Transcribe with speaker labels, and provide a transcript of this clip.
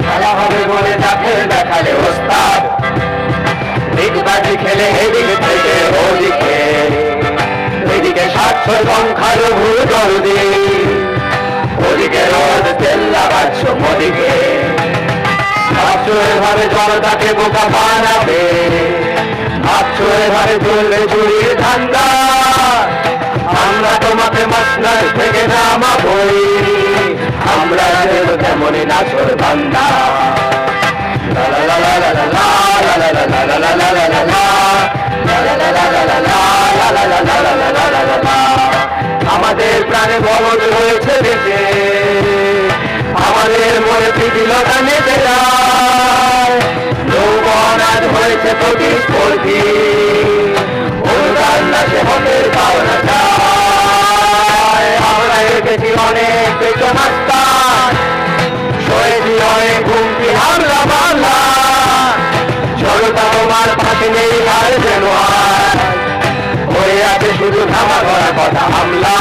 Speaker 1: খেলা হবে বলে তাকে দেখালে ওস্তাদ দিক বাজি খেলে এদিক থেকে বোকা বানাবে ভাবছ এভাবে চলবে পথে মশলার থেকে নামা বই আমরা যেন তেমনই নাচর বান্দা আমাদের প্রাণে বলদ রয়েছে দেশে আমাদের মনে প্রীতিলতা নেতে যৌবন আজ হয়েছে প্রতিস্পর্ধী শুধু ধামা করা কথা হামলা